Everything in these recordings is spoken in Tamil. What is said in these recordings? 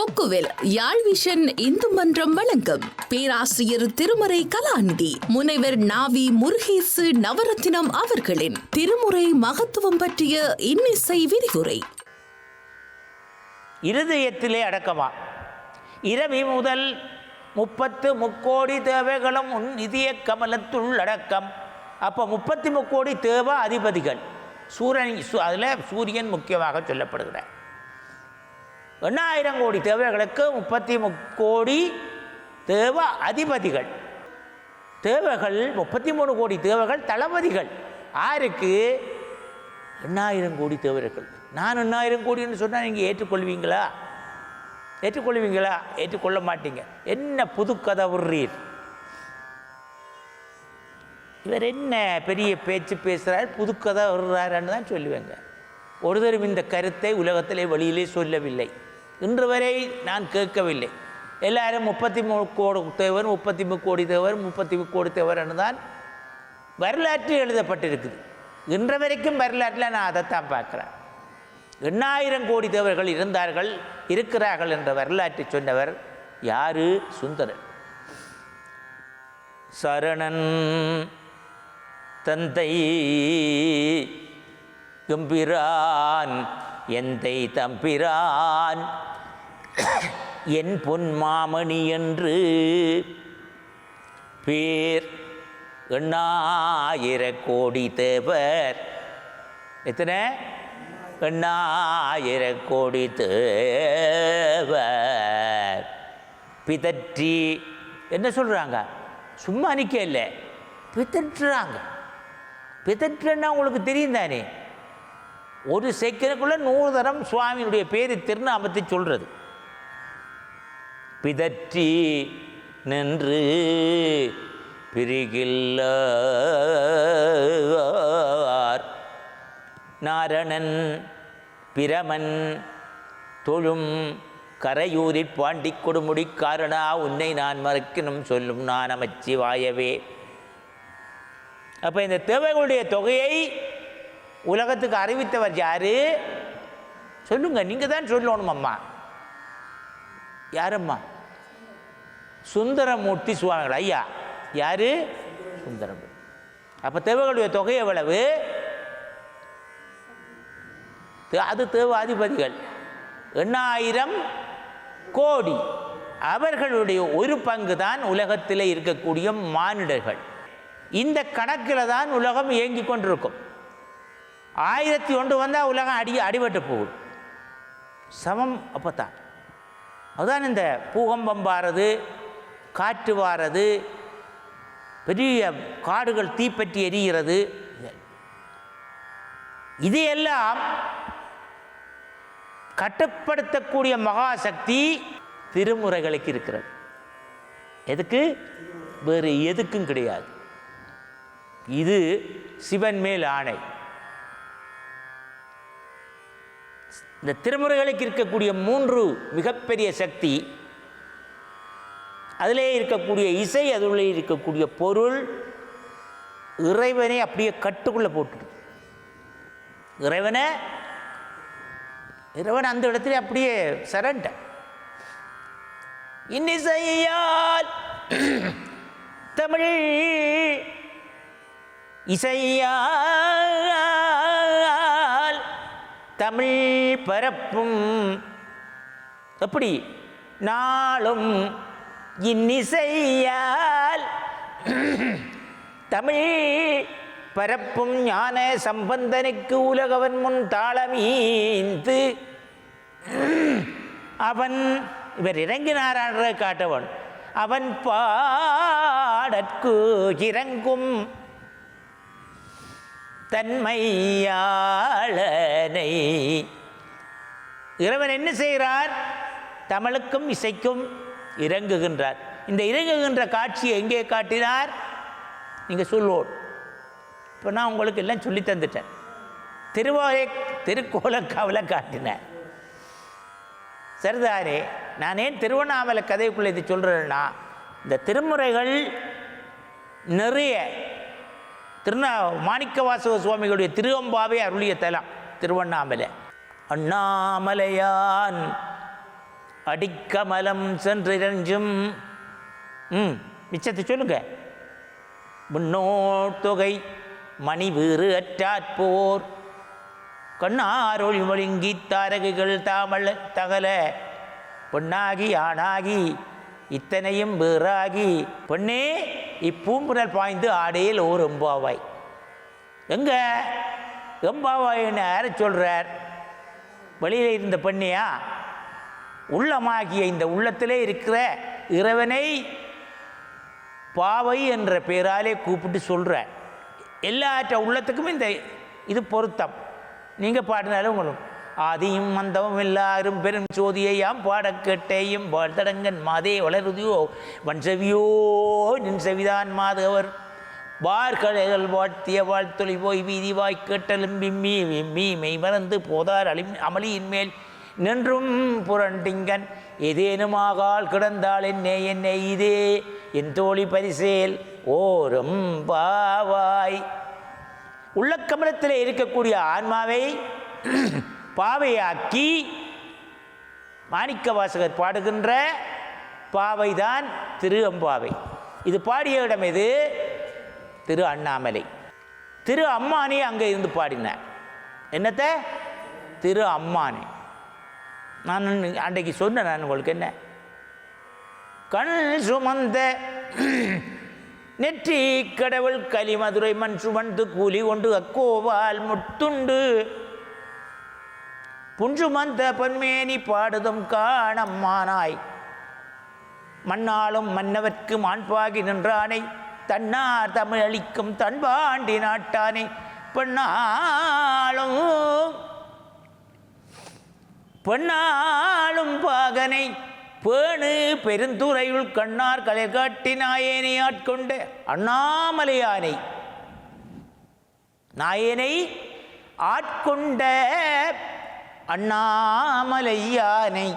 கொக்குவில் யாழ் விஷன் இந்து மன்றம் வழங்கும் பேராசிரியர் திருமறை கலாநிதி முனைவர் நாவி முருகேசு நவரத்தினம் அவர்களின் திருமுறை மகத்துவம் பற்றிய இன்னிசை விரிவுரை. இருதயத்திலே அடக்கமா? இரவி முதல் முப்பத்து முக்கோடி தேவைகளும் உன் நிதிய கமலத்துள் அடக்கம். அப்போ முப்பத்தி முக்கோடி தேவ அதிபதிகள். சூரியன் அதில் சூரியன் முக்கியமாக சொல்லப்படுகிறார். எண்ணாயிரம் கோடி தேவைகளுக்கு முப்பத்தி கோடி தேவ அதிபதிகள். தேவைகள் முப்பத்தி மூணு கோடி தேவைகள் தளபதிகள். ஆருக்கு எண்ணாயிரம் கோடி தேவர்கள். நான் எண்ணாயிரம் கோடின்னு சொன்னால் நீங்கள் ஏற்றுக்கொள்வீங்களா? ஏற்றுக்கொள்வீங்களா? ஏற்றுக்கொள்ள மாட்டீங்க. என்ன புது கதை விடுறீர்? இவர் என்ன பெரிய பேச்சு பேசுகிறார் புது கதை விடுறாருன்னு தான் சொல்லுவேங்க. ஒருதரும் இந்த கருத்தை உலகத்திலே வெளியிலே சொல்லவில்லை. இன்று வரை நான் கேட்கவில்லை. எல்லாரும் முப்பத்தி மூணு கோடி தேவர் முப்பத்தி மூணு கோடி தேவர் முப்பத்தி மூணு கோடி தேவர்னு தான் வரலாற்று எழுதப்பட்டிருக்குது. இன்று வரைக்கும் வரலாற்றில் நான் அதைத்தான் பார்க்குறேன். எண்ணாயிரம் கோடி தேவர்கள் இருந்தார்கள் இருக்கிறார்கள் என்ற வரலாற்றை சொன்னவர் யாரு? சுந்தரன் சரணன் தந்தை கம்பிரான் எந்தை தம்பிரான் என் பொன்மாமணி என்று பேர் எண்ணாயிர கோடி தேவர். எத்தனை? எண்ணாயிர கோடி தேவர். பிதற்றி என்ன சொல்கிறாங்க சும்மா நிற்க இல்லை பிதற்றுறாங்க பிதற்றுன்னா உங்களுக்கு தெரியும் தானே ஒரு செகண்டுக்குள்ளே நூறு தரம் சுவாமியினுடைய பேர் திருநாமத்தை சொல்கிறது பிதற்றி நின்று பிரிகில்லார். நாரணன் பிரமன் தொழும் கரையூரிற் பாண்டி கொடுமுடி காரணா உன்னை நான் மறக்கணும் சொல்லும் நான் அமைச்சிவாயவே அப்போ இந்த தேவைகளுடைய தொகையை உலகத்துக்கு அறிவித்தவர் யாரு? சொல்லுங்க நீங்கள் தான் சொல்லணும் அம்மா. யாரம்மா? சுந்தரமூர்த்தி சுவாமிகள். ஐயா யாரு? சுந்தரம் அப்போ தேவைகளுடைய தொகை எவ்வளவு? தே- அது தேவாதிபதிகள். எண்ணாயிரம் கோடி. அவர்களுடைய ஒரு பங்கு தான் உலகத்தில் இருக்கக்கூடிய மானிடர்கள். இந்த கணக்கில் தான் உலகம் இயங்கி கொண்டிருக்கும். ஆயிரத்தி ஒன்று வந்தால் உலகம் அடி அடிபட்டு போகும் சமம் அப்போ தான் அதுதான் இந்த பூகம்பம் வாரது காற்று வாரது பெரிய காடுகள் தீப்பற்றி எரிகிறது. இது எல்லாம் கட்டுப்படுத்தக்கூடிய மகாசக்தி திருமுறைகளுக்கு இருக்கிறது. எதுக்கு? வேறு எதுக்கும் கிடையாது. இது சிவன் மேல் ஆணை. இந்த திருமுறைகளுக்கு இருக்கக்கூடிய மூன்று மிகப்பெரிய சக்தி அதிலே இருக்கக்கூடிய இசை அதில் இருக்கக்கூடிய பொருள் இறைவனை அப்படியே கட்டுக்குள்ளே போட்டுடு இறைவனை இறைவன் அந்த இடத்துல அப்படியே சரண்ட இன்னிசையால் தமிழ் இசையால் தமிழ் பரப்பும். எப்படி? நாளும் இன்னிசையால். தமிழ் பரப்பும் ஞான சம்பந்தனுக்கு உலகவன் முன் தாளமீந்து. அவன் இவர் இறங்கினாரான்ற காட்டவன். அவன் பாடற்கு இறங்கும். தன்மையாளனை. இறைவன் என்ன செய்கிறார்? தமிழுக்கும் இசைக்கும் இறங்குகின்றார். இந்த இறங்குகின்ற காட்சியை எங்கே காட்டினார்? நீங்கள் சொல்லுவோம் இப்போ நான் உங்களுக்கு எல்லாம் சொல்லி தந்துட்டேன். திருவாயை திருக்கோலக்காவில் காட்டினேன் சரிதாரே நான் ஏன் திருவண்ணாமலை கதைக்குள்ளே இது சொல்கிறேன்னா இந்த திருமுறைகள் நிறைய திருநா மாணிக்கவாசக சுவாமிகளுடைய திருவம்பாவே அருளிய தலம் திருவண்ணாமலை. அண்ணாமலையான் அடிக்கமலம் சென்றிரஞ்சும். ம் மிச்சத்தை சொல்லுங்க. முன்னோட்டொகை மணி வீறு அற்றாற்போர். கண்ணாரொழி மொழிங்கி தாரகைகள் தாமல் தகல. பொன்னாகி ஆணாகி இத்தனையும் வேறாகி. பொன்னே இப்பூம்புரல் பாய்ந்து ஆடையில் ஓர் எம்பாவாய். எங்க? எம்பாவாயின்னு யார சொல்கிறார் வெளியில் இருந்த பெண்ணியா? உள்ளமாகிய இந்த உள்ளத்திலே இருக்கிற இறைவனை பாவை என்ற பெயராலே கூப்பிட்டு சொல்கிறார் எல்லாற்ற உள்ளத்துக்கும் இந்த இது பொருத்தம். நீங்கள் பாடினாலும் உங்களுக்கு ஆதியும் மந்தமும் எல்லாரும் பெரும் சோதியையாம் பாடக் கேட்டேயும் வாழ்த்தடங்கன் மாதே வளருதியோ வன்செவியோ நின் செவிதான் மாதவர். வார்கழைகள் வாழ்த்திய வாழ்த்தொழி போய் வீதி வாய் கேட்டலும் விம்மி விம்மி மெய் மறந்து போதார் அலி அமளியின் மேல் நின்றும் புரண்டிங்கன். ஏதேனுமாகால் கிடந்தாள் என்னே என்னை இதே என் தோழி பரிசேல் ஓரும் பாவாய். உள்ளக்கமலத்தில் இருக்கக்கூடிய ஆன்மாவை பாவையாக்கி மாணிக்க வாசகர் பாடுகின்ற பாவைதான் திரு அம்பாவை. இது பாடிய இடம் எது? திரு அண்ணாமலை. திரு அம்மானே அங்கே இருந்து பாடினார். என்னத்த? திரு அம்மானே. நான் அன்றைக்கு சொன்னேன் நான் உங்களுக்கு என்ன? கண் சுமந்த நெற்றி கடவுள் கலிமதுரை மண் சுமந்து கூலி கொண்டு அக்கோவால் முத்துண்டு புன்சுமந்த பன்மேனி பாடுதும் காணம்மானாய் மண்ணாலும் மன்னவர்க்கு மாண்பாகி நின்றானை. தன்னார் தமிழ் அளிக்கும் தன்பாண்டி நாட்டானை. பெண்ணாலும் பெண்ணாலும் பாகனை. பேணு பெருந்துறையுள் கண்ணார் கலை காட்டி நாயேனை ஆட்கொண்ட அண்ணாமலையானை. நாயனை ஆட்கொண்ட அண்ணாமலையானை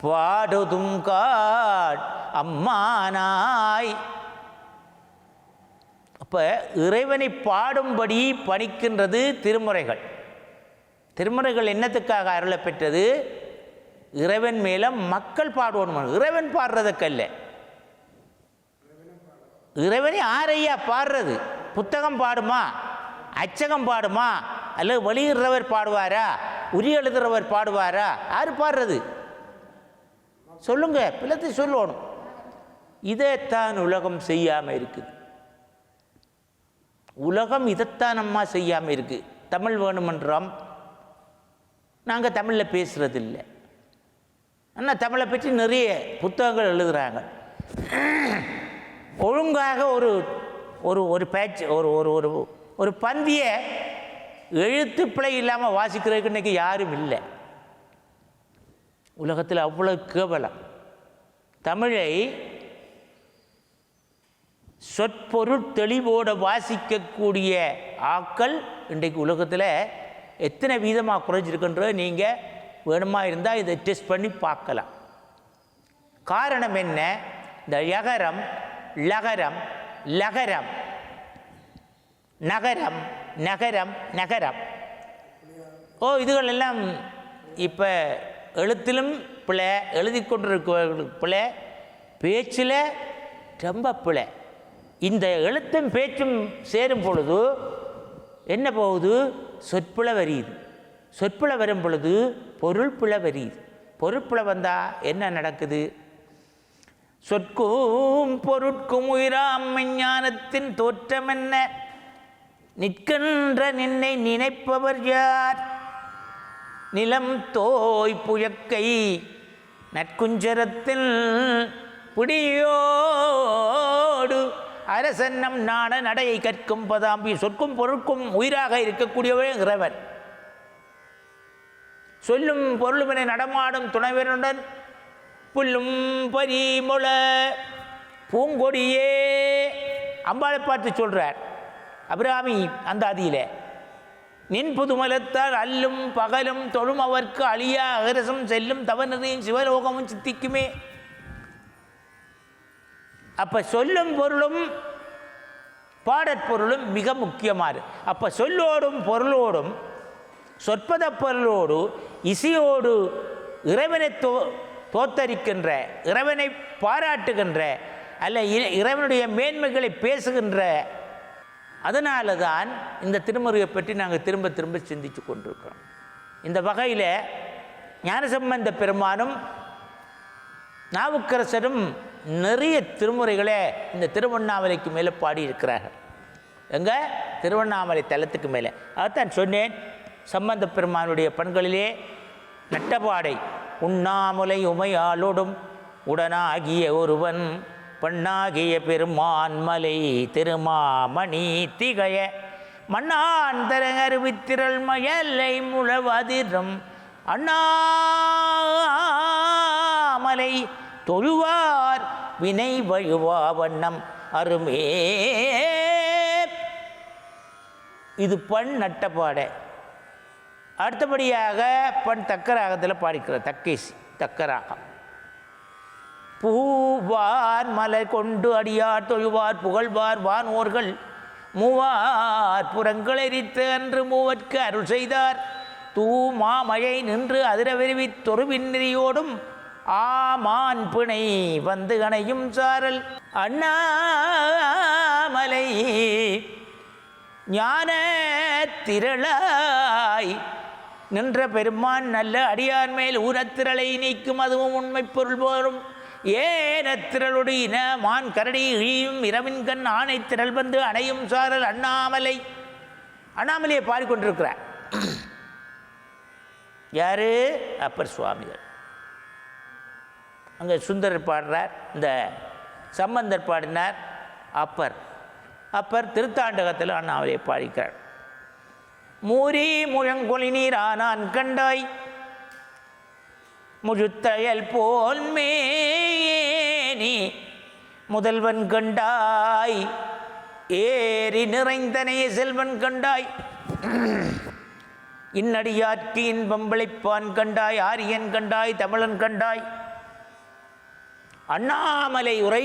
பாடுதும் காட் அம்மானாய். அப்போ இறைவனை பாடும்படி பணிக்கின்றது திருமுறைகள். திருமுறைகள் என்னத்துக்காக அருளப்பெற்றது? இறைவன் மேல மக்கள் பாடுவோம் இறைவன் பாடுறதுக்கல்ல. இறைவனை ஆரையா பாடுறது? புத்தகம் பாடுமா? அச்சகம் பாடுமா? அல்லது வெளியிடுறவர் பாடுவாரா? உரி எழுதுறவர் பாடுவாரா? யார் பாடுறது? சொல்லுங்க பிள்ளத்தை சொல்லணும். இதைத்தான் உலகம் செய்யாமல் இருக்குது உலகம் இதைத்தான் அம்மா செய்யாமல் இருக்கு. தமிழ் வேணுமன்றம் நாங்கள் தமிழில் பேசுகிறதில்ல ஆனால் தமிழை பற்றி நிறைய புத்தகங்கள் எழுதுகிறாங்க ஒழுங்காக ஒரு ஒரு ஒரு பேட்ச் ஒரு ஒரு ஒரு ஒரு பந்தியை எழுத்து பிழை இல்லாமல் வாசிக்கிறதுக்கு இன்றைக்கி யாரும் இல்லை. உலகத்தில் அவ்வளோ கேவலம். தமிழை சொற்பொருள் தெளிவோடு வாசிக்கக்கூடிய ஆக்கள் இன்றைக்கு உலகத்தில் எத்தனை வீதமாக குறைஞ்சிருக்குன்றதை நீங்கள் வேணுமா இருந்தால் இதை டெஸ்ட் பண்ணி பார்க்கலாம். காரணம் என்ன? இந்த யகரம் லகரம் லகரம். நகரம் நகரம் நகரம். ஓ இதுகள் எல்லாம் இப்போ எழுத்திலும் பிழை எழுதி கொண்டிருக்கிறவர்களுக்கு பிழை பேச்சில் ரொம்ப பிழை. இந்த எழுத்தும் பேச்சும் சேரும் பொழுது என்ன போகுது? சொற்பிழை வரியுது. சொற்பிழை வரும் பொழுது பொருள் பிழை வரியுது. பொருட்பிழை வந்தால் என்ன நடக்குது? சொற்கும் பொருட்கும் உயிராம் ஞானத்தின் தோற்றம் என்ன? நிற்கின்ற நின்னை நினைப்பவர் யார்? நிலம் தோய் புயக்கை நற்குஞ்சரத்தில் பிடியோடு அரசன்னம் நாட நடையை கற்கும் பதாம்பி சொற்கும் பொருட்கும் உயிராக இருக்கக்கூடியவர் சொல்லும் பொருளுமனை நடமாடும் துணைவனுடன் புல்லும் பரிமொழ பூங்கொடியே அம்பாளை பார்த்து சொல்றார். அபிராமி அந்த அதியில் நின் புதுமலத்தால் அல்லும் பகலும் தொழும் அவர்க்கு அழியா அகரசம் செல்லும் தவநிறையும் சிவலோகமும் சித்திக்குமே. அப்ப சொல்லும் பொருளும் பாடற்பொருளும் மிக முக்கியமானது அப்ப சொல்லோடும் பொருளோடும் சொற்பத பொருளோடு இசையோடு இறைவனை தோ தோத்தரிக்கின்ற இறைவனை பாராட்டுகின்ற அல்ல இறைவனுடைய மேன்மைகளை பேசுகின்ற அதனால தான் இந்த திருமுறையை பற்றி நாங்கள் திரும்ப திரும்ப சிந்தித்து கொண்டிருக்கிறோம். இந்த வகையில் ஞானசம்பந்த பெருமானும் நாவுக்கரசரும் நிறைய திருமுறைகளை இந்த திருவண்ணாமலைக்கு மேலே பாடியிருக்கிறார்கள். எங்கே? திருவண்ணாமலை தலத்துக்கு மேலே. அதைத்தான் சொன்னேன். சம்பந்த பெருமானுடைய பண்களிலே நட்டபாடை உண்ணாமுலை உமையாளோடும் உடனாகிய ஒருவன். பெண்ணாகிய பெருமான்மலை திருமாமணி திகழ மண்ணாந்தரங்கருவித்திரள் மயலை முழவதிரம் அண்ணாமலை தொழுவார் வினை வழுவா வண்ணம் அருமே. இது பண் நட்டப்பாடை அடுத்தபடியாக பண் தக்கராகத்தில் பாடிக்கிறார் தக்கேசி தக்கராகம் பூவார் மலர் கொண்டு அடியார் தொழுவார் புகழ்வார் வானோர்கள். மூவார் புறங்கள் எரித்து அன்று மூவர்க்கு அருள் செய்தார். தூமாமழை நின்று அதிர விரிவி தொருவின்றியோடும் ஆமான் பிணை வந்து அணையும் சாரல். அண்ணாமலை ஞான திரளாய் நின்ற பெருமான் நல்ல அடியார் மேல் ஊரத்திரளை நீக்கும் அதுவும் உண்மை பொருள் போரும் ஏனத்திரளொடு இன மான் கரடி இழியும் இரவின் கண் ஆணை திரள் வந்து அணையும் சாரல் அண்ணாமலை. அண்ணாமலையை பாடிக்கொண்டிருக்கிறார் யாரு? அப்பர் சுவாமிகள். அங்கே சுந்தரர் பாடுறார் இந்த சம்பந்தர் பாடினார் அப்பர். அப்பர் திருத்தாண்டகத்தில் அண்ணாமலையை பாடிக்கிறார். மூரி முழங்கொலி நீரானான் கண்டாய். முழுத்தயல் போல் நீ முதல்வன் கண்டாய். ஏறி நிறைந்தனே செல்வன் கண்டாய். இன்னடியாற்றி இன்பம் விளைப்பான் கண்டாய். ஆரியன் கண்டாய் தமிழன் கண்டாய். அண்ணாமலை உரை.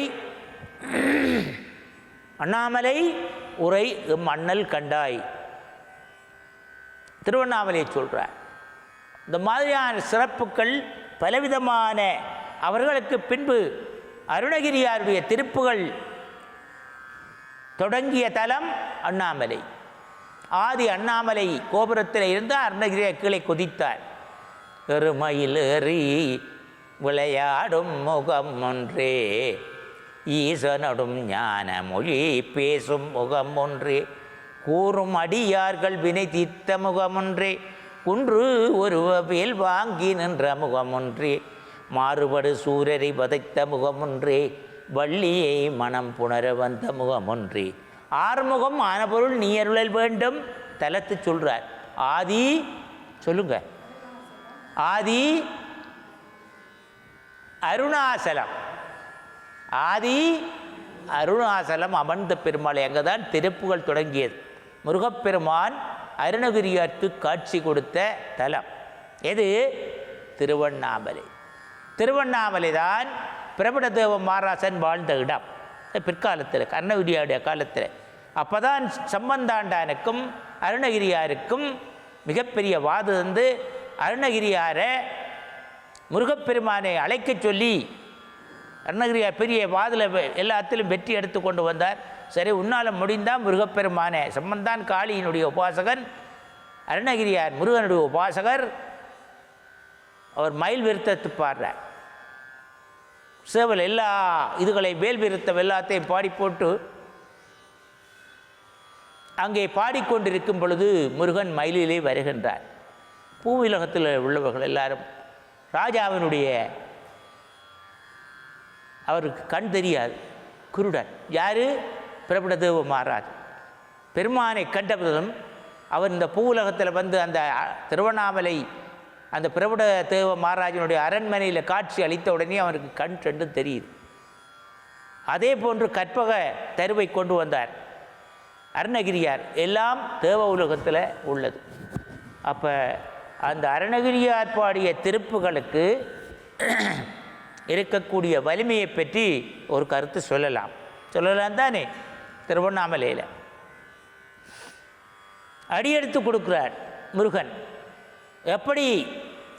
அண்ணாமலை உரை எம் அண்ணல் கண்டாய். திருவண்ணாமலையை சொல்கிறார் இந்த மாதிரியான சிறப்புகள் பலவிதமான அவர்களுக்கு பின்பு அருணகிரியாருடைய திருப்புகள் தொடங்கிய தலம் அண்ணாமலை. ஆதி அண்ணாமலை கோபுரத்தில் இருந்து அருணகிரியார் கீழே குதித்தார். எருமையில் எறி விளையாடும் முகம் ஒன்றே ஈசனடும் ஞான மொழி பேசும் முகம் ஒன்றே கூறும் அடியார்கள் வினை தீர்த்த முகமொன்றே குன்று ஒருவவேல் வாங்கி நின்ற முகமொன்றே மாறுபடு சூரரை வதைத்த முகமொன்றே வள்ளியை மனம் புணர வந்த முகமொன்றே. ஆறுமுகம் ஆனபொருள் நீ அருளல் வேண்டும் தலத்து சொல்கிறார் ஆதி சொல்லுங்க. ஆதி அருணாசலம். ஆதி அருணாசலம் அமர்ந்த பெருமாள் அங்கே தான் திருப்புகள் தொடங்கியது. முருகப்பெருமான் அருணகிரியாருக்கு காட்சி கொடுத்த தலம். எது? திருவண்ணாமலை. திருவண்ணாமலை தான் பிரபடதேவ மாராசன் வாழ்ந்த இடம். பிற்காலத்தில் கர்ணகிரியாருடைய காலத்தில். அப்போ தான் சம்பந்தாண்டானுக்கும் அருணகிரியாருக்கும் மிகப்பெரிய வாது வந்து அருணகிரியாரை முருகப்பெருமானை அழைக்கச் சொல்லி அருணகிரியார் பெரிய வாதில் எல்லாத்திலும் வெற்றி எடுத்து கொண்டு வந்தார். சரி உன்னால் முடிந்தால் முருகப்பெருமானே சம்பந்தான் காளியினுடைய உபாசகன் அருணகிரியார் முருகனுடைய உபாசகர் அவர் மயில் விருத்தத்து பாடுறார். சேவல் எல்லா இதுகளை வேல் விருத்தம் எல்லாத்தையும் பாடி போட்டு அங்கே பாடிக்கொண்டிருக்கும் பொழுது முருகன் மயிலிலே வருகின்றார். பூவிலகத்தில் உள்ளவர்கள் எல்லாரும் ராஜாவினுடைய அவருக்கு கண் தெரியாது. குருடன் யார்? பிரபுடதேவ மகாராஜ். பெருமானை கண்டபதும் அவர் இந்த பூவுலகத்தில் வந்து அந்த திருவண்ணாமலை அந்த பிரபுட தேவ மகாராஜனுடைய அரண்மனையில் காட்சி அளித்த உடனே அவனுக்கு கண் ரெண்டும் தெரியுது. அதே போன்று கற்பக தருவை கொண்டு வந்தார். அருணகிரியார் எல்லாம் தேவ உலகத்தில் உள்ளது. அப்போ அந்த அருணகிரியார் பாடிய திருப்புகளுக்கு இருக்கக்கூடிய வலிமையை பற்றி ஒரு கருத்து சொல்லலாம். சொல்லலாம் தானே? திருவண்ணாமலையில். அடியெடுத்து கொடுக்கிறார் முருகன். எப்படி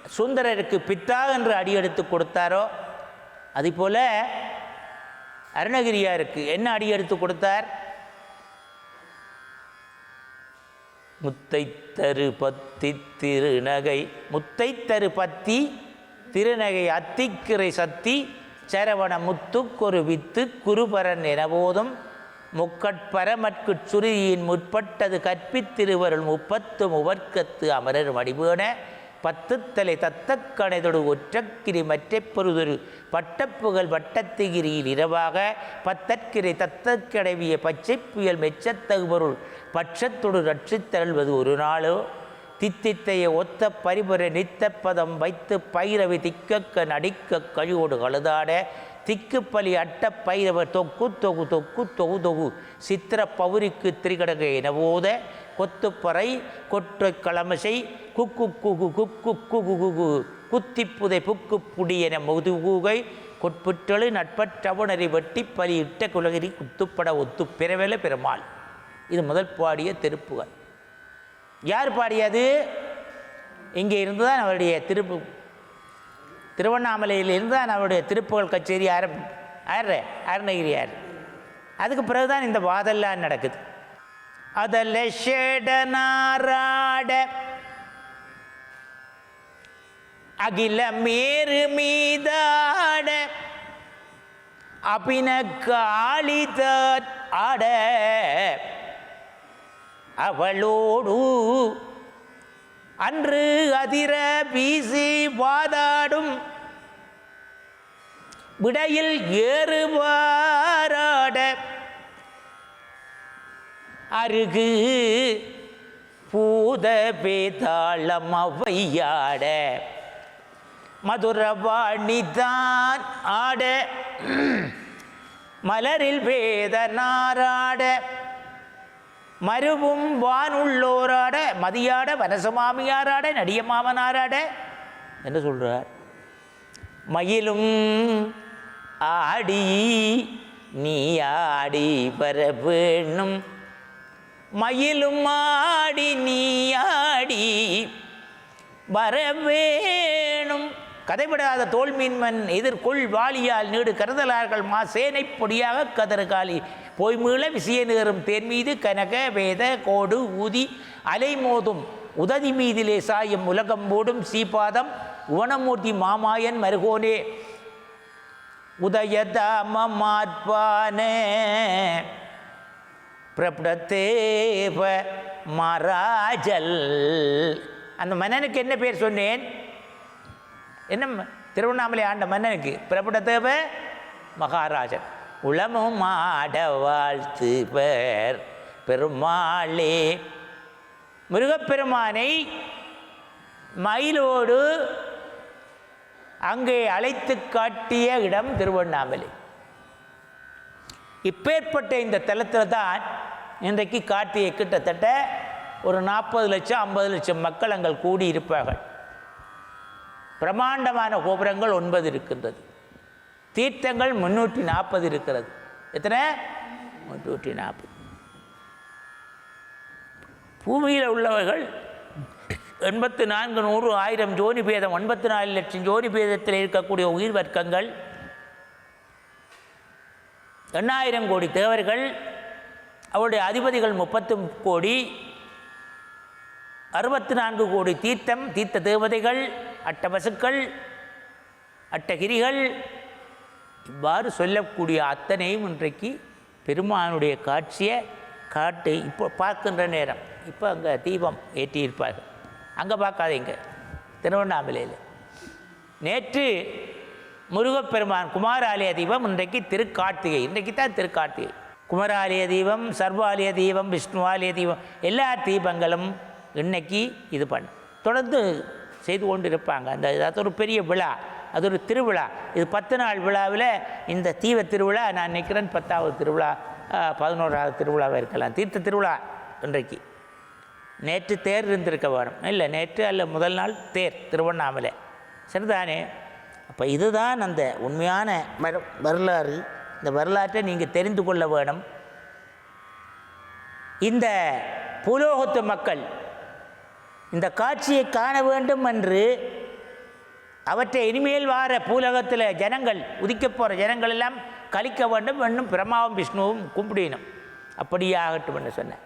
சுந்தரருக்கு பித்தா என்று அடியெடுத்து கொடுத்தாரோ? அதுபோல அருணகிரியாருக்கு என்ன அடியெடுத்து கொடுத்தார்? முத்தைத்தரு பத்தி திருநகை முத்தைத்தரு பத்தி திருநகை அத்திக்கிரை சத்தி சரவண முத்துக்கொரு வித்து குருபரன் எனபோதும் முக்கட்பரமற்கு சுருதியின் முற்பட்டது கற்பித்திருவருள் முப்பத்து முவர்க்கத்து அமரர் வடிவேன பத்துத்தலை தத்தக்கணைதொடு ஒற்றக்கிரி மற்றை பொருதொரு பட்டப்புகழ் வட்டத்திகிரியில் இரவாக பத்தற்கிரை தத்தக்கடவிய பச்சை புயல் மெச்சத்தகுபொருள் பட்சத்தொடு ரட்சித்தருள்வது ஒரு நாளோ? தித்தித்தைய ஒத்த பரிபுர நித்தப்பதம் வைத்து பைரவை திக்கக்க நடிக்க கழிவோடு கழுதாட திக்குப்பலி அட்ட பைரவ தொக்கு தொகு தொக்கு தொகு தொகு சித்திர பௌரிக்கு திரிகடக எனவோத கொத்துப்பறை கொற்றை களமசை குக்கு குகு குக்கு குகு குகு குத்திப்புதை புக்கு புடி என முதுகூகை கொட்புற்றழு நட்பற்றவுணரை வெட்டி பலியிட்ட குலகிரி குத்துப்பட ஒத்து பிறவேல பெருமாள். இது முதல் பாடிய திருப்புகள். யார் பாடியது? இங்கே இருந்து தான் அவருடைய திருப்பு திருவண்ணாமலையிலிருந்து தான் அவருடைய திருப்புகழ் கச்சேரி ஆரம் ஆறு அருணகிரியார் அதுக்கு பிறகு தான் இந்த வாதெல்லாம் நடக்குது. அதல்ல ஷேடனாராட அகில மேரு மீதாட அபின காளித ஆட அவளோடு அன்று அதிர வீசி வாதாடும் விடையில் ஏறுவாராட அருகு. பூத பேதாளம் அவையாட. மதுரவாணிதான் ஆட. மலரில் வேதனாராட மருவும் வானுள்ளோராட மதியாட வனசமாமியாராட நடியமாமனாராட என்ன சொல்றார்? மயிலும் ஆடி நீ ஆடி வர வேணும் மயிலும் ஆடி நீயாடி வரவேணும். வர கதைவிடாத தோல்மீன்மன் எதிர்கொள் வாளியால் நீடு கருதலார்கள் மா சேனை பொடியாக கதறுகாலி. பொய்மீள விசிய நேரும் தேன் மீது கனக வேத கோடு ஊதி அலைமோதும் உததி மீதிலே சாயும் உலகம் மூடும் சீபாதம். உவனமூர்த்தி மாமாயன் மருகோனே. உதயதாம மாற்பானே பிரபுடத்தேவ மராஜல் அந்த மன்னனுக்கு என்ன பேர் சொன்னேன்? என்ன திருவண்ணாமலை ஆண்ட மன்னனுக்கு பிரபுடத்தேவ மகாராஜன். உளமும் ஆட வாழ்த்து பெர். பெருமாளே முருகப்பெருமானை மயிலோடு அங்கே அழைத்து காட்டிய இடம் திருவண்ணாமலை. இப்பேற்பட்ட இந்த தலத்தில் தான் இன்றைக்கு காட்டிய கிட்டத்தட்ட ஒரு நாற்பது லட்சம் ஐம்பது லட்சம் மக்கள் அங்கள் கூடி இருப்பார்கள் பிரமாண்டமான கோபுரங்கள் ஒன்பது இருக்கின்றது. தீர்த்தங்கள் முன்னூற்றி நாற்பது இருக்கிறது. எத்தனை? முன்னூற்றி நாற்பது. பூமியில் உள்ளவர்கள் எண்பத்து நான்கு நூறு ஆயிரம் ஜோடி பேதம் ஒன்பத்து நாலு லட்சம் ஜோடி பேதத்தில் இருக்கக்கூடிய உயிர் வர்க்கங்கள் எண்ணாயிரம் கோடி தேவர்கள் அவருடைய அதிபதிகள் முப்பத்து கோடி அறுபத்து நான்கு கோடி தீர்த்தம் தீர்த்த தேவதைகள் அட்டபசுக்கள் அட்டகிரிகள் இவ்வாறு சொல்லக்கூடிய அத்தனையும் இன்றைக்கு பெருமானுடைய காட்சியை காட்டு இப்போ பார்க்கின்ற நேரம். இப்போ அங்கே தீபம் ஏற்றியிருப்பார்கள். அங்கே பார்க்காதீங்க. திருவண்ணாமலையில். நேற்று முருகப்பெருமான் குமாராலய தீபம் இன்றைக்கு திருக்கார்த்திகை. இன்றைக்கு தான் திருக்கார்த்திகை. குமராலய தீபம் சர்வாலய தீபம் விஷ்ணுவாலய தீபம் எல்லா தீபங்களும் இன்னைக்கு இது பண்ண தொடர்ந்து செய்து கொண்டு இருப்பாங்க அந்த அது ஒரு பெரிய விழா. அது ஒரு திருவிழா. இது பத்து நாள் விழாவில் இந்த தீவ திருவிழா நான் நினைக்கிறேன் பத்தாவது திருவிழா பதினோராவது திருவிழாவாக இருக்கலாம். தீர்த்த திருவிழா இன்றைக்கு. நேற்று தேர் இருந்திருக்க வேணும். இல்லை நேற்று அல்ல முதல் நாள் தேர் திருவண்ணாமலை. சரிதானே? அப்போ இதுதான் அந்த உண்மையான வர வரலாறு. இந்த வரலாற்றை நீங்கள் தெரிந்து கொள்ள வேணும். இந்த பூலோகத்து மக்கள் இந்த காட்சியை காண வேண்டும் என்று அவற்றை இனிமேல் வார பூலகத்தில் ஜனங்கள் உதிக்கப் போகிற ஜனங்கள் எல்லாம் கழிக்க வேண்டும் இன்னும் பிரம்மாவும் விஷ்ணுவும் கும்பிடினும். அப்படியே ஆகட்டும் என்று சொன்னேன்.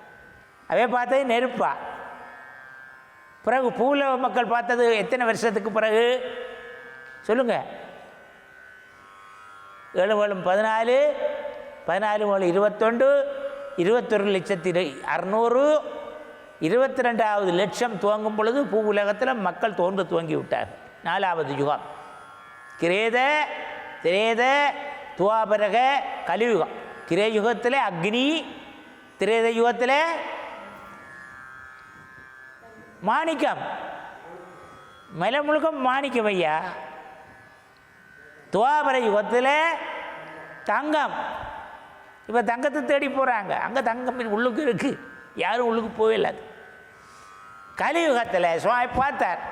அவே பார்த்தது நெருப்பா. பிறகு பூலக மக்கள் பார்த்தது எத்தனை வருஷத்துக்கு பிறகு? சொல்லுங்க. ஏழு ஏழும் பதினாலு பதினாலு மூணு இருபத்தொண்டு இருபத்தொரு லட்சத்தி அறநூறு அறுநூறு இருபத்தி ரெண்டாவது லட்சம் துவங்கும் பொழுது பூ உலகத்தில் மக்கள் தோன்று துவங்கி விட்டார் நாலாவது யுகம். கிரேத திரேத துவாபரக கலியுகம். கிரே யுகத்தில் அக்னி திரேத யுகத்தில் மாணிக்கம். மலை முழுக்க மாணிக்கம் ஐயா. துவாபர யுகத்தில் தங்கம். இப்போ தங்கத்தை தேடி போகிறாங்க அங்கே தங்கம் உள்ளுக்கு இருக்குது யாரும் உள்ளுக்கு போகல கலியுகத்தில் சுவாமி பார்த்தார்.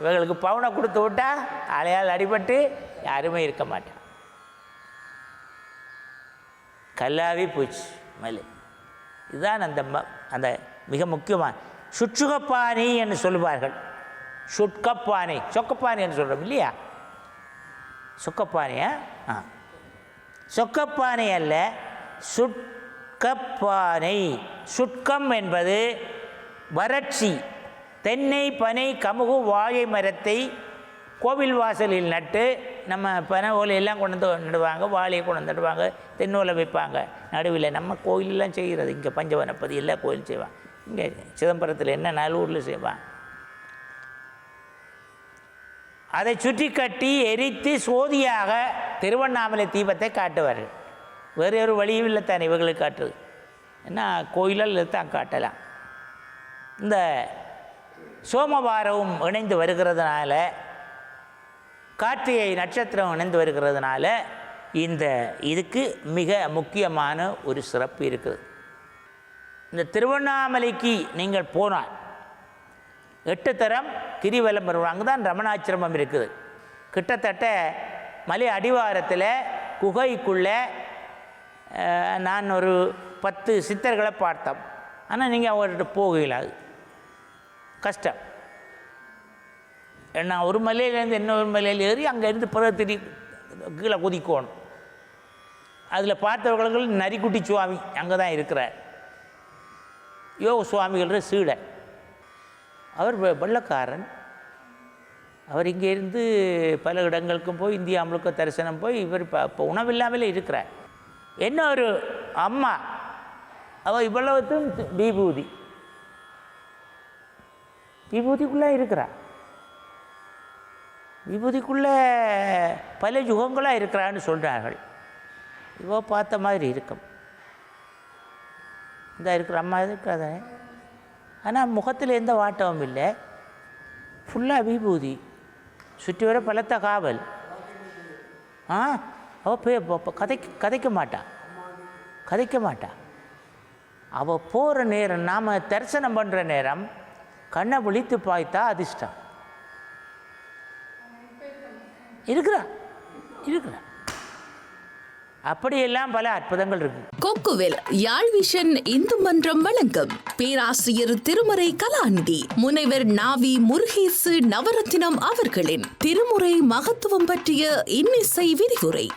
இவங்களுக்கு பவுனை கொடுத்து விட்டா அலையால் அடிபட்டு யாருமே இருக்க மாட்டான் கல்லாவி போச்சு மலு. இதுதான் அந்த ம அந்த மிக முக்கியமான சுற்றுகப்பானி என்று சொல்லுவார்கள். சுட்கப்பானை சொக்கப்பானி என்று சொல்கிறோம் இல்லையா? சொக்கப்பானையா? ஆ. சொக்கப்பானை அல்ல சுட்கப்பானை. சுட்கம் என்பது வறட்சி. தென்னை பனை கமுகு வாழை மரத்தை கோவில் வாசலில் நட்டு நம்ம பனை ஓலையெல்லாம் கொண்டு வந்து நடுவாங்க வாழையை கொண்டு வந்து நடுவாங்க தென்னோலை வைப்பாங்க. நடுவில் நம்ம கோயிலெல்லாம் செய்கிறது. இங்கே பஞ்சவனப்பதி எல்லா கோயிலும் செய்வான். இங்கே சிதம்பரத்தில் என்ன நல்லூரில் செய்வான். அதை சுற்றி கட்டி எரித்து சோதியாக திருவண்ணாமலை தீபத்தை காட்டுவார்கள் வேறு ஒரு வழியும் இல்லை தானே இவர்களுக்கு காட்டுது என்ன கோயிலில் தான் காட்டலாம். இந்த சோமவாரமும் இணைந்து வருகிறதுனால கார்த்திகை நட்சத்திரம் இணைந்து வருகிறதுனால இந்த இதுக்கு மிக முக்கியமான ஒரு சிறப்பு இருக்குது. இந்த திருவண்ணாமலைக்கு நீங்கள் போனால் எட்டு தரம் கிரிவலம் வருவாங்க. தான் ரமணாச்சிரமம் இருக்குது. கிட்டத்தட்ட மலை அடிவாரத்தில் குகைக்குள்ளே நான் ஒரு பத்து சித்தர்களை பார்த்தோம். ஆனால் நீங்கள் அவர்கிட்ட போகல அது கஷ்டம். ஏன்னா ஒரு மலையிலேருந்து இன்னொரு மலையில் ஏறி அங்கேருந்து பிறகு திரி கீழே குதிக்கணும். அதில் பார்த்தவர்களுக்கு நரிக்குட்டி சுவாமி அங்கே தான் இருக்கிறார். யோக சுவாமிகள சீடை அவர் வெள்ளக்காரன். அவர் இங்கேருந்து பல இடங்களுக்கும் போய் இந்தியா முழுக்க தரிசனம் போய் இவர் இப்போ இப்போ உணவில்லாமலே இருக்கிறார். என்ன ஒரு அம்மா. அவள் இவ்வளவுத்தும் விபூதி. விபூதிக்குள்ளே இருக்கிறா. விபூதிக்குள்ளே பல யுகங்களாக இருக்கிறான்னு சொல்கிறார்கள் இவ பார்த்த மாதிரி இருக்கும். இந்த இருக்கிற அம்மா இருக்காதே ஆனால் முகத்தில் எந்த வாட்டமும் இல்லை. ஃபுல்லாக விபூதி. சுற்றி வர பலத்த காவல். ஆ? அவள் பே கதை கதைக்க கதைக்க மாட்டா. கதைக்க மாட்டா. அவள் போகிற நேரம் நாம் தரிசனம் பண்ணுற நேரம் கண்ணை விழித்து பாய்த்தா அதிர்ஷ்டம். இருக்கிறா? இருக்கிறா. அப்படியெல்லாம் பல அற்புதங்கள் இருக்கு. கொக்குவில் யாழ் விஷன் இந்து மன்றம் வழங்கும். பேராசிரியர் திருமறை கலாநிதி முனைவர் நாவி முருகேசு நவரத்தினம் அவர்களின் திருமுறை மகத்துவம் பற்றிய இன்னிசை விரிவுரை.